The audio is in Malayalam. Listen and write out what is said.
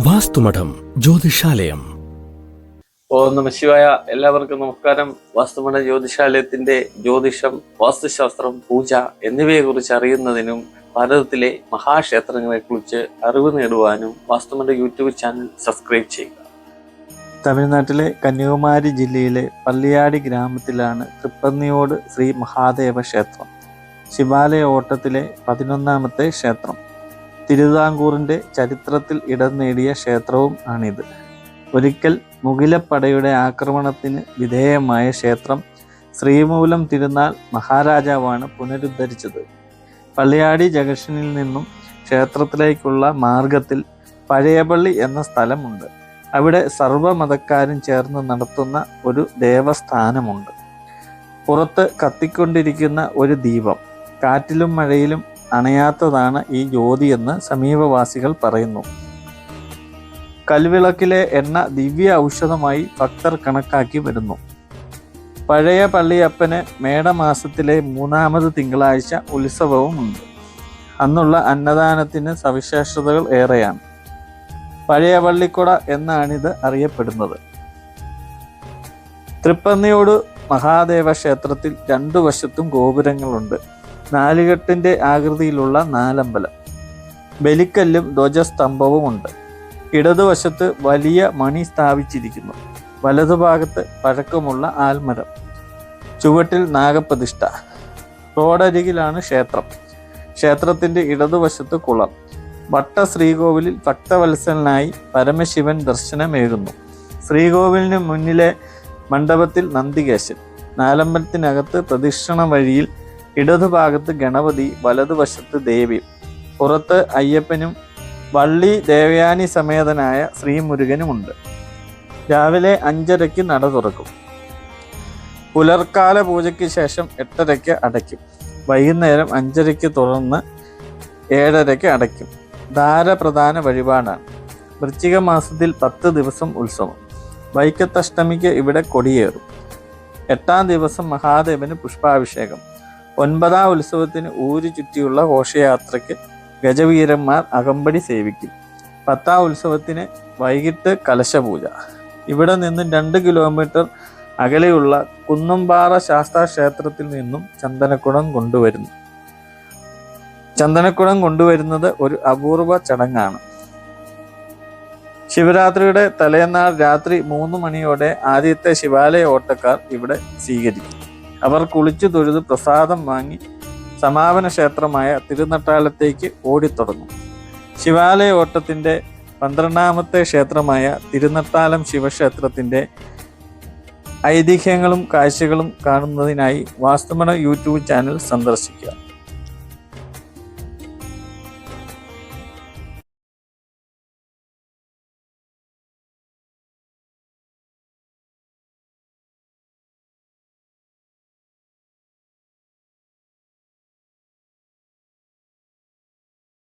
വാസ്തുമഠം ജ്യോതിഷാലയം. ഓം നമ ശിവായ. എല്ലാവർക്കും നമസ്കാരം. വാസ്തുമഠ ജ്യോതിഷാലയത്തിന്റെ ജ്യോതിഷം വാസ്തുശാസ്ത്രം പൂജ എന്നിവയെ കുറിച്ച് അറിയുന്നതിനും ഭാരതത്തിലെ മഹാക്ഷേത്രങ്ങളെ കുറിച്ച് അറിവ് നേടുവാനും വാസ്തുമഠ യൂട്യൂബ് ചാനൽ സബ്സ്ക്രൈബ് ചെയ്യുക. തമിഴ്നാട്ടിലെ കന്യാകുമാരി ജില്ലയിലെ പള്ളിയാടി ഗ്രാമത്തിലാണ് തൃപ്പന്നിയോട് ശ്രീ മഹാദേവ ക്ഷേത്രം. ശിവാലയ ഓട്ടത്തിലെ പതിനൊന്നാമത്തെ ക്ഷേത്രം. തിരുവിതാംകൂറിന്റെ ചരിത്രത്തിൽ ഇടം നേടിയ ക്ഷേത്രവും ആണിത്. ഒരിക്കൽ മുകിലപ്പടയുടെ ആക്രമണത്തിന് വിധേയമായ ക്ഷേത്രം ശ്രീമൂലം തിരുനാൾ മഹാരാജാവാണ് പുനരുദ്ധരിച്ചത്. പള്ളിയാടി ജംഗ്ഷനിൽ നിന്നും ക്ഷേത്രത്തിലേക്കുള്ള മാർഗത്തിൽ പഴയപള്ളി എന്ന സ്ഥലമുണ്ട്. അവിടെ സർവമതക്കാരും ചേർന്ന് നടത്തുന്ന ഒരു ദേവസ്ഥാനമുണ്ട്. പുറത്ത് കത്തിക്കൊണ്ടിരിക്കുന്ന ഒരു ദീപം കാറ്റിലും മഴയിലും അണയാത്തതാണ് ഈ ജ്യോതിയെന്ന് സമീപവാസികൾ പറയുന്നു. കൽവിളക്കിലെ എണ്ണ ദിവ്യ ഔഷധമായി ഭക്തർ കണക്കാക്കി വരുന്നു. പഴയ പള്ളിയപ്പന് മേടമാസത്തിലെ മൂന്നാമത് തിങ്കളാഴ്ച ഉത്സവവുമുണ്ട്. അന്നുള്ള അന്നദാനത്തിന് സവിശേഷതകൾ ഏറെയാണ്. പഴയ പള്ളിക്കുട എന്നാണിത് അറിയപ്പെടുന്നത്. തൃപ്പന്നിയോട് മഹാദേവ ക്ഷേത്രത്തിൽ രണ്ടു വശത്തും ഗോപുരങ്ങളുണ്ട്. നാലുകെട്ടിന്റെ ആകൃതിയിലുള്ള നാലമ്പലം. ബലിക്കല്ലും ധ്വജസ്തംഭവുമുണ്ട് ഇടതുവശത്ത് വലിയ മണി സ്ഥാപിച്ചിരിക്കുന്നു. വലതുഭാഗത്ത് പഴക്കമുള്ള ആൽമരം. ചുവട്ടിൽ നാഗപ്രതിഷ്ഠ. റോഡരികിലാണ് ക്ഷേത്രം. ക്ഷേത്രത്തിന്റെ ഇടതുവശത്ത് കുളം. വട്ട ശ്രീകോവിലിൽ ഭക്തവത്സലനായി പരമശിവൻ ദർശനമേകുന്നു. ശ്രീകോവിലിന് മുന്നിലെ മണ്ഡപത്തിൽ നന്ദികേശൻ. നാലമ്പലത്തിനകത്ത് പ്രദക്ഷിണ വഴിയിൽ ഇടതുഭാഗത്ത് ഗണപതി വലതുവശത്ത് ദേവി. പുറത്ത് അയ്യപ്പനും വള്ളി ദേവയാനി സമേതനായ ശ്രീമുരുകനുമുണ്ട്. രാവിലെ അഞ്ചരയ്ക്ക് നട തുറക്കും. പുലർക്കാല പൂജയ്ക്ക് ശേഷം എട്ടരയ്ക്ക് അടയ്ക്കും. വൈകുന്നേരം അഞ്ചരയ്ക്ക് തുറന്ന് ഏഴരയ്ക്ക് അടയ്ക്കും. ധാര പ്രധാന വഴിപാടാണ്. വൃശ്ചിക മാസത്തിൽ പത്ത് ദിവസം ഉത്സവം. വൈക്കത്തഷ്ടമിക്ക് ഇവിടെ കൊടിയേറും. എട്ടാം ദിവസം മഹാദേവന് പുഷ്പാഭിഷേകം. ഒൻപതാം ഉത്സവത്തിന് ഊരു ചുറ്റിയുള്ള ഘോഷയാത്രയ്ക്ക് ഗജവീരന്മാർ അകമ്പടി സേവിക്കും. പത്താം ഉത്സവത്തിന് വൈകിട്ട് കലശപൂജ. ഇവിടെ നിന്നും രണ്ട് കിലോമീറ്റർ അകലെയുള്ള കുന്നമ്പാറ ശാസ്താ ക്ഷേത്രത്തിൽ നിന്നും ചന്ദനക്കുടം കൊണ്ടുവരുന്നു. ചന്ദനക്കുടം കൊണ്ടുവരുന്നത് ഒരു അപൂർവ ചടങ്ങാണ്. ശിവരാത്രിയുടെ തലേന്നാൾ രാത്രി മൂന്ന് മണിയോടെ ആദ്യത്തെ ശിവാലയ ഓട്ടക്കാർ ഇവിടെ സ്വീകരിക്കും. അവർ കുളിച്ചു തൊഴുത് പ്രസാദം വാങ്ങി സമാപന ക്ഷേത്രമായ തിരുനട്ടാലത്തേക്ക് ഓടിത്തുടങ്ങും. ശിവാലയ ഓട്ടത്തിന്റെ പന്ത്രണ്ടാമത്തെ ക്ഷേത്രമായ തിരുനട്ടാലം ശിവക്ഷേത്രത്തിന്റെ ഐതിഹ്യങ്ങളും കാഴ്ചകളും കാണുന്നതിനായി വാസ്തുമണ യൂട്യൂബ് ചാനൽ സന്ദർശിക്കുക.